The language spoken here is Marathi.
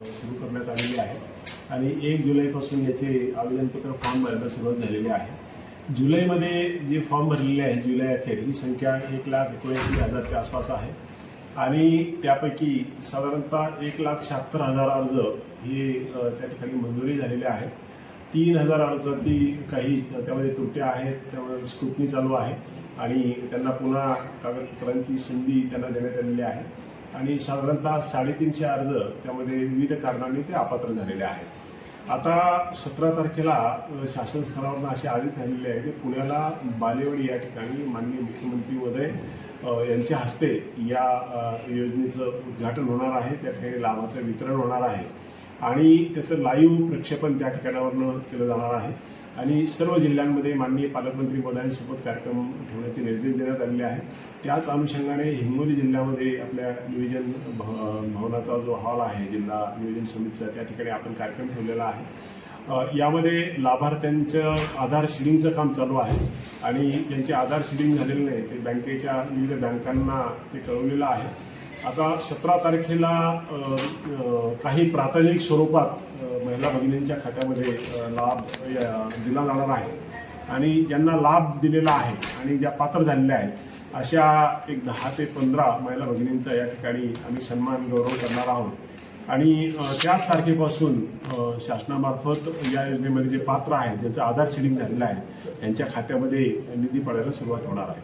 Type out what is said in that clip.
सुरू करण्यात आलेली आहे. आणि एक जुलैपासून याचे आवेदनपत्र फॉर्म भरायला सुरुवात झालेली आहे. जुलैमध्ये जे फॉर्म भरलेले आहे जुलै अखेर ही संख्या एक लाख एकोणऐंशी हजारच्या आसपास आहे. आणि त्यापैकी साधारणतः एक लाख शहात्तर हजार अर्ज हे त्या ठिकाणी मंजुरी झालेले आहेत. तीन हजार अर्जाची काही त्यामध्ये त्रुट्या आहेत त्यामुळे स्क्रुटनी चालू आहे. आणि त्यांना पुन्हा कागदपत्रांची संधी त्यांना देण्यात आलेली आहे. आणि साधारणतः साडेतीनशे अर्ज त्यामध्ये विविध कारणांनी ते अपात्र झालेले आहेत. आता सतरा तारखेला शासन स्तरावरून असे आदेश झालेले आहे की पुण्याला बालेवाडी या ठिकाणी माननीय मुख्यमंत्री उदय यांच्या हस्ते या योजनेचं उद्घाटन होणार आहे. त्या ठिकाणी लाभाचं वितरण होणार आहे. आणि त्याचं लाईव्ह प्रक्षेपण त्या ठिकाणावरनं केलं जाणार आहे. आणि सर्व जिल्ह्यांमध्ये माननीय पालकमंत्री महोदयांसोबत कार्यक्रम ठेवण्याचे निर्देश देण्यात आलेले आहेत. त्याच अनुषंगाने हिंगोली जिल्ह्यामध्ये आपल्या नियोजन भव- भवनाचा जो हॉल आहे जिल्हा नियोजन समितीचा त्या ठिकाणी आपण कार्यक्रम ठेवलेला आहे. यामध्ये लाभार्थ्यांचं आधार शिडिंगचं काम चालू आहे आणि ज्यांचे आधार शिडिंग झालेले नाही ते बँकेच्या विविध बँकांना ते कळवलेलं आहे. आता सतरा तारखेला काही प्राथमिक स्वरूपात महिला भगिनींच्या खात्यामध्ये लाभ दिला जाणार आहे. आणि ज्यांना लाभ दिलेला आहे आणि ज्या पात्र झालेल्या आहेत अशा एक दहा ते पंधरा महिला भगिनींचा या ठिकाणी आम्ही सन्मान गौरव करणार आहोत. आणि त्याच तारखेपासून शासनामार्फत या योजनेमध्ये जे पात्र आहेत ज्यांचं आधार शिडिंग झालेलं आहे त्यांच्या खात्यामध्ये निधी पडायला सुरुवात होणार आहे.